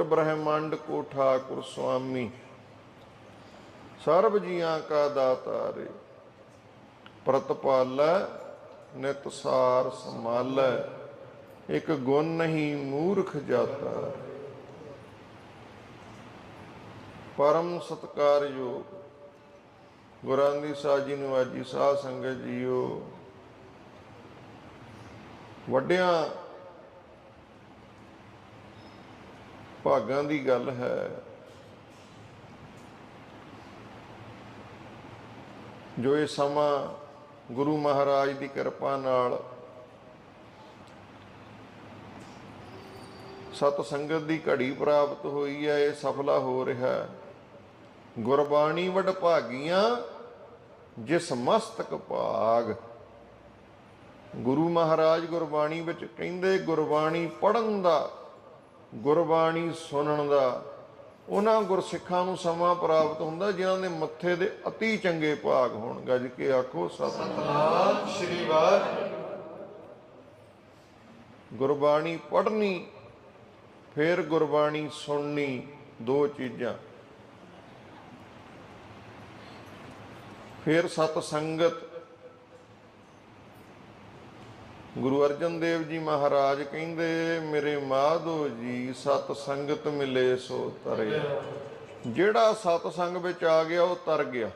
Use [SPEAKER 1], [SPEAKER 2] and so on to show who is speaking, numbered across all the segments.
[SPEAKER 1] ਅਟੁੱਟ ਬ੍ਰਹਮੰਡ ਕੋ ਠਾਕੁਰ ਸੁਆਮੀ, ਸਰਬ ਜੀਆਂ ਕਾ ਦਾਤਾਰੇ, ਪ੍ਰਤਪਾਲੈ ਨਿਤ ਸਾਰ ਸੰਭਾਲੈ, ਇੱਕ ਗੁਣ ਨਹੀਂ ਮੂਰਖ ਜਾਤਾ। ਪਰਮ ਸਤਕਾਰਯੋਗ ਗੁਰਾਂ ਦੀ ਸਾਜੀ ਨਿਵਾਜੀ ਸਾਧ ਸੰਗਤ ਜੀਓ। ਵੱਡਿਆਂ ਭਾਗਾਂ ਦੀ ਗੱਲ ਹੈ। ਜੋ ਇਹ ਸਮਾਂ ਗੁਰੂ ਮਹਾਰਾਜ ਦੀ ਕਿਰਪਾ ਨਾਲ ਸਤ ਸੰਗਤ ਦੀ ਘੜੀ ਪ੍ਰਾਪਤ ਹੋਈ ਹੈ, ਇਹ ਸਫਲਾ ਹੋ ਰਿਹਾ ਹੈ। ਗੁਰਬਾਣੀ ਵਡ ਭਾਗੀਆਂ ਜਿਸ ਮਸਤਕ ਭਾਗ। ਗੁਰੂ ਮਹਾਰਾਜ ਗੁਰਬਾਣੀ ਵਿੱਚ ਕਹਿੰਦੇ, ਗੁਰਬਾਣੀ ਪੜਨ ਦਾ ਗੁਰਬਾਣੀ ਸੁਣਨ ਦਾ, ਉਹਨਾਂ ਗੁਰਸਿੱਖਾਂ ਨੂੰ ਸਮਾਂ ਪ੍ਰਾਪਤ ਹੁੰਦਾ ਜਿਨ੍ਹਾਂ ਦੇ ਮੱਥੇ ਦੇ ਅਤੀ ਚੰਗੇ ਭਾਗ ਹੋਣ ਗੱਜ ਕੇ ਆਖੋ? ਸਤਿਨਾਮ
[SPEAKER 2] ਨਾਮ ਸ਼੍ਰੀ ਵਾਹਿਗੁਰੂ।
[SPEAKER 1] ਗੁਰਬਾਣੀ ਪੜ੍ਹਨੀ, ਫਿਰ ਗੁਰਬਾਣੀ ਸੁਣਨੀ, ਦੋ ਚੀਜ਼ਾਂ। ਫਿਰ ਸਤ ਸੰਗਤ ਗੁਰੂ ਅਰਜਨ ਦੇਵ ਜੀ ਮਹਾਰਾਜ ਕਹਿੰਦੇ, ਮੇਰੇ ਮਾਧੋ ਜੀ, ਸਤ ਸੰਗਤ ਮਿਲੇ ਸੋ ਤਰੇ। ਜਿਹੜਾ ਸਤ ਸੰਗ ਵਿੱਚ ਆ ਗਿਆ, ਉਹ ਤਰ ਗਿਆ।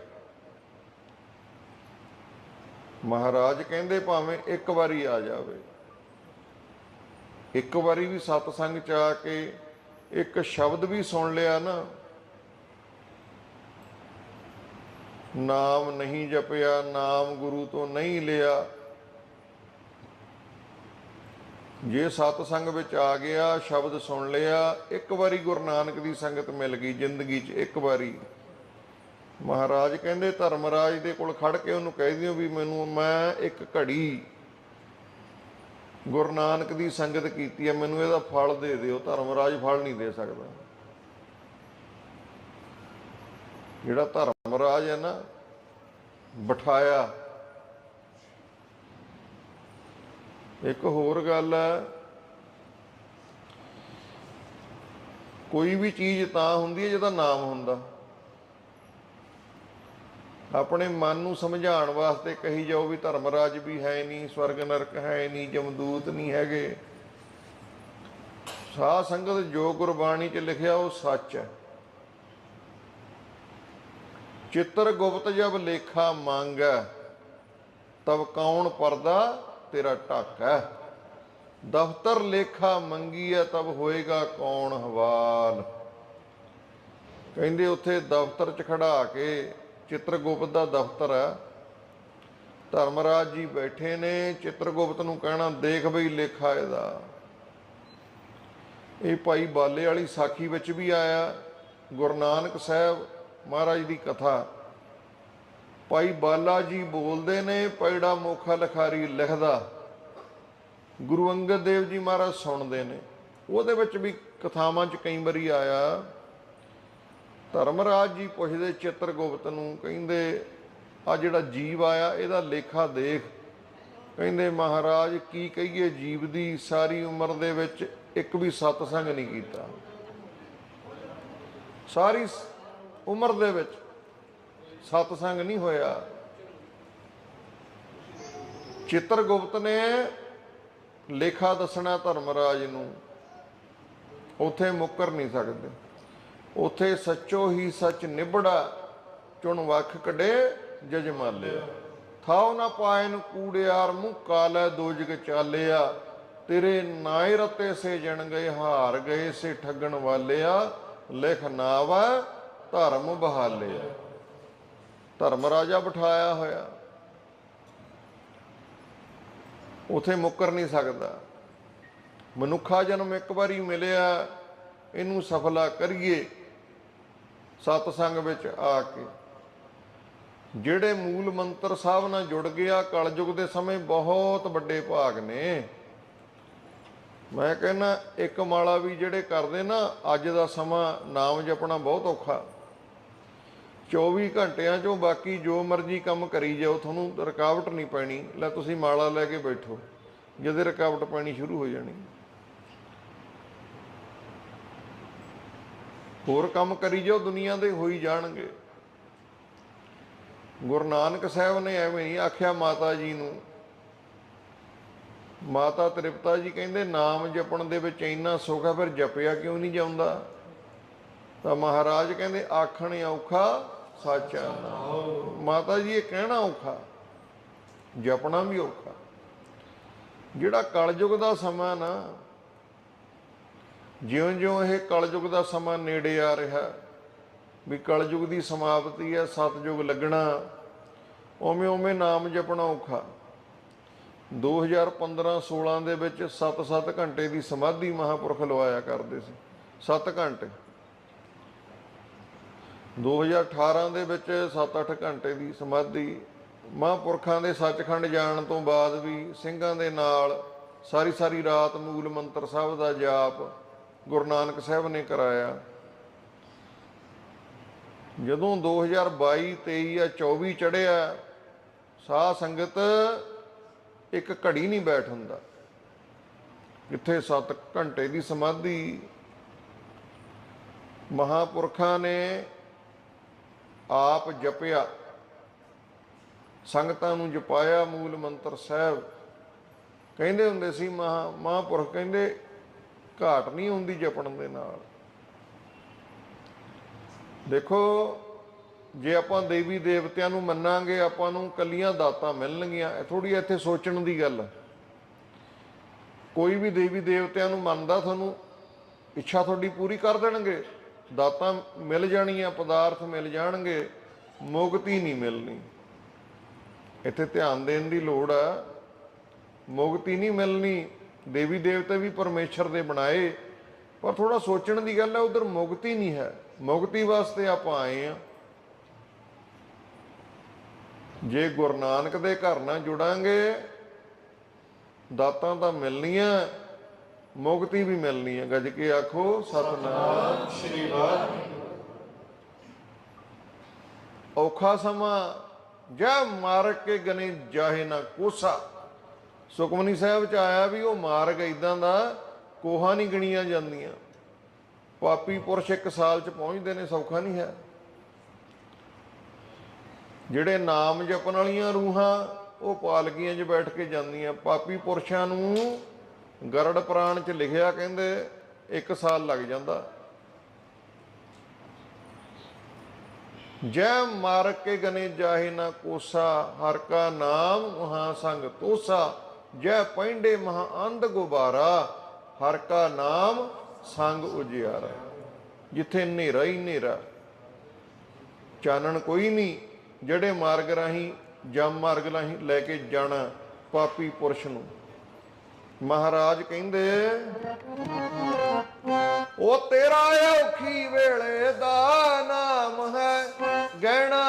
[SPEAKER 1] ਮਹਾਰਾਜ ਕਹਿੰਦੇ, ਭਾਵੇਂ ਇੱਕ ਵਾਰੀ ਆ ਜਾਵੇ। ਇੱਕ ਵਾਰੀ ਵੀ ਸਤਸੰਗ ਚ ਆ ਕੇ ਇੱਕ ਸ਼ਬਦ ਵੀ ਸੁਣ ਲਿਆ ਨਾ, ਨਾਮ ਨਹੀਂ ਜਪਿਆ, ਨਾਮ ਗੁਰੂ ਤੋਂ ਨਹੀਂ ਲਿਆ ਜੇ ਸਤਸੰਗ ਵਿੱਚ ਆ ਗਿਆ, ਸ਼ਬਦ ਸੁਣ ਲਿਆ, ਇੱਕ ਵਾਰੀ ਗੁਰੂ ਨਾਨਕ ਦੀ ਸੰਗਤ ਮਿਲ ਗਈ ਜ਼ਿੰਦਗੀ 'ਚ ਇੱਕ ਵਾਰੀ। ਮਹਾਰਾਜ ਕਹਿੰਦੇ, ਧਰਮਰਾਜ ਦੇ ਕੋਲ ਖੜ ਕੇ ਉਹਨੂੰ ਕਹਿ ਦਿਓ ਵੀ ਮੈਨੂੰ, ਮੈਂ ਇੱਕ ਘੜੀ ਗੁਰੂ ਨਾਨਕ ਦੀ ਸੰਗਤ ਕੀਤੀ ਹੈ, ਮੈਨੂੰ ਇਹਦਾ ਫਲ ਦੇ ਦਿਓ। ਧਰਮਰਾਜ ਫਲ ਨਹੀਂ ਦੇ ਸਕਦਾ। ਜਿਹੜਾ ਧਰਮਰਾਜ ਹੈ ਨਾ, ਬਿਠਾਇਆ ਇੱਕ ਹੋਰ ਗੱਲ ਹੈ, ਕੋਈ ਵੀ ਚੀਜ਼ ਤਾਂ ਹੁੰਦੀ ਹੈ ਜਿਹਦਾ ਨਾਮ ਹੁੰਦਾ। ਆਪਣੇ ਮਨ ਨੂੰ ਸਮਝਾਉਣ ਵਾਸਤੇ ਕਹੀ ਜਾਓ ਵੀ ਧਰਮ ਰਾਜ ਵੀ ਹੈ ਨਹੀਂ, ਸਵਰਗ ਨਰਕ ਹੈ ਨਹੀਂ, ਜਮਦੂਤ ਨਹੀਂ ਹੈਗੇ। ਸਾਧ ਸੰਗਤ ਜੋ ਗੁਰਬਾਣੀ 'ਚ ਲਿਖਿਆ ਉਹ ਸੱਚ ਹੈ। ਚਿੱਤਰ ਗੁਪਤ ਜਬ ਲੇਖਾ ਮੰਗੈ ਤਬ ਕੌਣ ਪਰਦਾ? ਤੇਰਾ ਢੱਕ ਹੈ। ਦਫ਼ਤਰ ਲੇਖਾ ਮੰਗੀ ਤਬ ਹੋਏਗਾ ਕੌਣ ਹਵਾਲ। ਕਹਿੰਦੇ ਉੱਥੇ ਦਫ਼ਤਰ 'ਚ ਖੜਾ ਕੇ ਚਿੱਤਰਗੁਪਤ ਦਾ ਦਫ਼ਤਰ ਹੈ। ਧਰਮਰਾਜ ਜੀ ਬੈਠੇ ਨੇ, ਚਿੱਤਰਗੁਪਤ ਨੂੰ ਕਹਿਣਾ, ਦੇਖ ਬਈ ਲੇਖਾ ਇਹਦਾ। ਇਹ ਭਾਈ ਬਾਲੇ ਵਾਲੀ ਸਾਖੀ ਵਿੱਚ ਵੀ ਆਇਆ, ਗੁਰੂ ਨਾਨਕ ਸਾਹਿਬ ਮਹਾਰਾਜ ਦੀ ਕਥਾ। ਭਾਈ ਬਾਲਾ ਜੀ ਬੋਲਦੇ ਨੇ, ਪੈੜਾ ਮੋਖਾ ਲਖਾਰੀ ਲਿਖਦਾ। ਗੁਰੂ ਅੰਗਦ ਦੇਵ ਜੀ ਮਹਾਰਾਜ ਸੁਣਦੇ ਨੇ। ਉਹਦੇ ਵਿੱਚ ਵੀ ਕਥਾਵਾਂ 'ਚ ਕਈ ਵਾਰੀ ਆਇਆ। ਧਰਮਰਾਜ ਜੀ ਪੁੱਛਦੇ, ਚਿੱਤਰਗੁਪਤ ਨੂੰ ਕਹਿੰਦੇ, ਆ ਜਿਹੜਾ ਜੀਵ ਆਇਆ, ਇਹਦਾ ਲੇਖਾ ਦੇਖ। ਕਹਿੰਦੇ, ਮਹਾਰਾਜ, ਕੀ ਕਹੀਏ, ਜੀਵ ਦੀ ਸਾਰੀ ਉਮਰ ਦੇ ਵਿੱਚ ਇੱਕ ਵੀ ਸਤਸੰਗ ਨਹੀਂ ਕੀਤਾ। ਸਾਰੀ ਉਮਰ ਦੇ ਵਿੱਚ ਸਤਸੰਗ ਨਹੀਂ ਹੋਇਆ। ਚਿੱਤਰਗੁਪਤ ਨੇ ਲੇਖਾ ਦੱਸਣਾ ਧਰਮਰਾਜ ਨੂੰ। ਉਥੇ ਮੁੱਕਰ ਨਹੀਂ ਸਕਦੇ। ਉਥੇ ਸੱਚੋ ਹੀ ਸੱਚ ਨਿਬੜਾ, ਚੁਣ ਵਖ ਕਢੇ ਜਜਮਾਲਿਆ ਥਾਉ ਨਾ ਪਾਏ ਪਾਇਨ ਕੂੜਿਆਰ ਮੂੰਹ ਕਾਲੈ ਦੋਜਗ ਚਾਲਿਆ। ਤੇਰੇ ਨਾਇ ਰਤੇ ਸੇ ਜਣ ਗਏ, ਹਾਰ ਗਏ ਸੇ ਠੱਗਣ ਵਾਲਿਆ। ਲਿਖ ਨਾਵਾ, ਧਰਮ ਬਹਾਲਿਆ। ਧਰਮ ਰਾਜਾ ਬਿਠਾਇਆ ਹੋਇਆ। ਉਥੇ ਮੁੱਕਰ ਨਹੀਂ ਸਕਦਾ। ਮਨੁੱਖਾ ਜਨਮ ਇੱਕ ਵਾਰੀ ਮਿਲਿਆ, ਇਹਨੂੰ ਸਫਲਾ ਕਰੀਏ, ਸਤਸੰਗ ਵਿੱਚ ਆ ਕੇ। ਜਿਹੜੇ ਮੂਲ ਮੰਤਰ ਸਾਹਿਬ ਨਾਲ ਜੁੜ ਗਿਆ, ਕਲਯੁਗ ਦੇ ਸਮੇਂ ਬਹੁਤ ਵੱਡੇ ਭਾਗ ਨੇ। ਮੈਂ ਕਹਿੰਦਾ, ਇੱਕ ਮਾਲਾ ਵੀ ਜਿਹੜੇ ਕਰਦੇ ਨਾ, ਅੱਜ ਦਾ ਸਮਾਂ ਨਾਮ ਜਪਣਾ ਬਹੁਤ ਔਖਾ। 24 ਘੰਟਿਆਂ ਚੋਂ ਬਾਕੀ ਜੋ ਮਰਜ਼ੀ ਕੰਮ ਕਰੀ ਜਾਓ, ਤੁਹਾਨੂੰ ਰੁਕਾਵਟ ਨਹੀਂ ਪੈਣੀ। ਲੈ ਤੁਸੀਂ ਮਾਲਾ ਲੈ ਕੇ ਬੈਠੋ ਜਦੇ ਰੁਕਾਵਟ ਪੈਣੀ ਸ਼ੁਰੂ ਹੋ ਜਾਣੀ। ਹੋਰ ਕੰਮ ਕਰੀ ਜਾਓ, ਦੁਨੀਆ ਦੇ ਹੋਈ ਜਾਣਗੇ। ਗੁਰੂ ਨਾਨਕ ਸਾਹਿਬ ਨੇ ਐਵੇਂ ਨਹੀਂ ਆਖਿਆ ਮਾਤਾ ਜੀ ਨੂੰ। ਮਾਤਾ ਤ੍ਰਿਪਤਾ ਜੀ ਕਹਿੰਦੇ, ਨਾਮ ਜਪਣ ਦੇ ਵਿੱਚ ਇੰਨਾ ਸੁੱਖ ਹੈ, ਫਿਰ ਜਪਿਆ ਕਿਉਂ ਨਹੀਂ ਜਾਂਦਾ? ਤਾਂ ਮਹਾਰਾਜ ਕਹਿੰਦੇ, ਆਖਣ ਔਖਾ ਸਾਚਾ ਨਾਮ ਮਾਤਾ ਜੀ, ਇਹ ਕਹਿਣਾ ਔਖਾ। ਜਪਣਾ ਵੀ ਔਖਾ। ਜਿਹੜਾ ਕਲਯੁਗ ਦਾ ਸਮਾਂ ਨਾ, ਜਿਉਂ-ਜਿਉਂ ਇਹ ਕਲਯੁਗ ਦਾ ਸਮਾਂ ਨੇੜੇ ਆ ਰਿਹਾ, ਵੀ ਕਲਯੁਗ ਦੀ ਸਮਾਪਤੀ ਹੈ, ਸਤਯੁਗ ਲੱਗਣਾ ਉਵੇਂ ਉਵੇਂ ਨਾਮ ਜਪਣਾ ਔਖਾ। 2015-16 ਦੇ ਵਿੱਚ 7-7 ਘੰਟੇ ਦੀ ਸਮਾਧੀ ਮਹਾਪੁਰਖ ਲਵਾਇਆ ਕਰਦੇ ਸੀ। 7 ਘੰਟੇ। 2018 ਦੇ ਵਿੱਚ 7-8 ਘੰਟੇ ਦੀ ਸਮਾਧੀ ਮਹਾਂਪੁਰਖਾਂ ਦੇ ਸੱਚਖੰਡ ਜਾਣ ਤੋਂ ਬਾਅਦ ਵੀ ਸਿੰਘਾਂ ਦੇ ਨਾਲ ਸਾਰੀ ਸਾਰੀ ਰਾਤ ਮੂਲ ਮੰਤਰ ਸਾਹਿਬ ਦਾ ਜਾਪ ਗੁਰੂ ਨਾਨਕ ਸਾਹਿਬ ਨੇ ਕਰਾਇਆ। ਜਦੋਂ 2022 23 ਜਾਂ 24 ਚੜਿਆ ਸਾਹ ਸੰਗਤ ਇੱਕ ਘੜੀ ਨਹੀਂ ਬੈਠ ਹੁੰਦਾ। ਕਿੱਥੇ 7 ਘੰਟੇ ਦੀ ਸਮਾਧੀ ਮਹਾਪੁਰਖਾਂ ਨੇ ਆਪ ਜਪਿਆ। ਸੰਗਤਾਂ ਨੂੰ ਜਪਾਇਆ ਮੂਲ ਮੰਤਰ ਸਾਹਿਬ। ਕਹਿੰਦੇ ਹੁੰਦੇ ਸੀ, ਮਹਾ, ਮਹਾਂਪੁਰਖ ਕਹਿੰਦੇ, ਘਾਟ ਨਹੀਂ ਹੁੰਦੀ ਜਪਣ ਦੇ ਨਾਲ। ਦੇਖੋ, ਜੇ ਆਪਾਂ ਦੇਵੀ ਦੇਵਤਿਆਂ ਨੂੰ ਮੰਨਾਂਗੇ, ਆਪਾਂ ਨੂੰ ਕੱਲੀਆਂ ਦਾਤਾਂ ਮਿਲਣਗੀਆਂ। ਇਹ ਥੋੜੀ ਇੱਥੇ ਸੋਚਣ ਦੀ ਗੱਲ। ਹੈ ਕੋਈ ਵੀ ਦੇਵੀ ਦੇਵਤਿਆਂ ਨੂੰ ਮੰਨਦਾ, ਤੁਹਾਨੂੰ ਇੱਛਾ ਤੁਹਾਡੀ ਪੂਰੀ ਕਰ ਦੇਣਗੇ। ਦਾਤਾਂ ਮਿਲ ਜਾਣੀਆਂ, ਪਦਾਰਥ ਮਿਲ ਜਾਣਗੇ, ਮੁਕਤੀ ਨਹੀਂ ਮਿਲਣੀ। ਇੱਥੇ ਧਿਆਨ ਦੇਣ ਦੀ ਲੋੜ ਆ। ਮੁਕਤੀ ਨਹੀਂ ਮਿਲਣੀ, ਦੇਵੀ ਦੇਵਤੇ ਵੀ ਪਰਮੇਸ਼ਰ ਦੇ ਬਣਾਏ, ਪਰ ਥੋੜਾ ਸੋਚਣ ਦੀ ਗੱਲ ਹੈ ਉਧਰ ਮੁਕਤੀ ਨਹੀਂ ਹੈ। ਮੁਕਤੀ ਵਾਸਤੇ ਆਪਾਂ ਆਏ ਆ। ਜੇ ਗੁਰੂ ਨਾਨਕ ਦੇ ਘਰ ਨਾਲ ਜੁੜਾਂਗੇ, ਦਾਤਾਂ ਤਾਂ ਮਿਲਣੀਆਂ। ਮੁਕਤੀ ਵੀ ਮਿਲਣੀ ਹੈ। ਗੱਜ ਕੇ ਆਖੋ, ਸਤਨਾਮ
[SPEAKER 2] ਸ੍ਰੀ ਵਾਹਿਗੁਰੂ।
[SPEAKER 1] ਔਖਾ ਸਮਾਂ, ਜਾ ਮਾਰ ਕੇ ਗਨੇ ਜਾਹੇ ਨਾ ਕੋਸਾ। ਸੁਖਮਨੀ ਸਾਹਿਬ ਚ ਆਇਆ ਵੀ ਉਹ ਮਾਰਗ ਇਦਾਂ ਦਾ, ਕੋਹਾ ਨਹੀਂ ਗਣੀਆਂ ਜਾਂਦੀਆਂ। ਪਾਪੀ ਪੁਰਸ਼ ਇੱਕ ਸਾਲ ਚ ਪਹੁੰਚਦੇ ਨੇ, ਸੌਖਾ ਨਹੀਂ ਹੈ। ਜਿਹੜੇ ਨਾਮ ਜਪਣ ਵਾਲੀਆਂ ਰੂਹਾਂ, ਉਹ ਪਾਲਕੀਆਂ 'ਚ ਬੈਠ ਕੇ ਜਾਂਦੀਆਂ। ਪਾਪੀ ਪੁਰਸ਼ਾਂ ਨੂੰ ਗਰੜ ਪ੍ਰਾਣ 'ਚ ਲਿਖਿਆ ਕਹਿੰਦੇ ਇੱਕ ਸਾਲ ਲੱਗ ਜਾਂਦਾ। ਜੈ ਮਾਰ ਕੇ ਗਨੇ ਜਾਹੇ ਨਾ ਕੋਸਾ, ਹਰ ਕਾ ਨਾਮ ਮਹਾ ਸੰਗ ਤੋਸਾ, ਜੈ ਪੈਂਡੇ ਮਹਾ ਅੰਧ ਗੁਬਾਰਾ, ਹਰ ਕਾ ਨਾਮ ਸੰਗ ਉਜਿਆਰਾ। ਜਿੱਥੇ ਹਨੇਰਾ ਹੀ ਹਨੇਰਾ, ਚਾਨਣ ਕੋਈ ਨਹੀਂ ਜਿਹੜੇ ਮਾਰਗ ਰਾਹੀਂ ਜਮ ਮਾਰਗ ਰਾਹੀਂ ਲੈ ਕੇ ਜਾਣਾ ਪਾਪੀ ਪੁਰਸ਼ ਨੂੰ। ਮਹਾਰਾਜ ਕਹਿੰਦੇ ਉਹ ਤੇਰਾ ਔਖੀ ਵੇਲੇ ਦਾ ਨਾਮ ਹੈ ਗਹਿਣਾ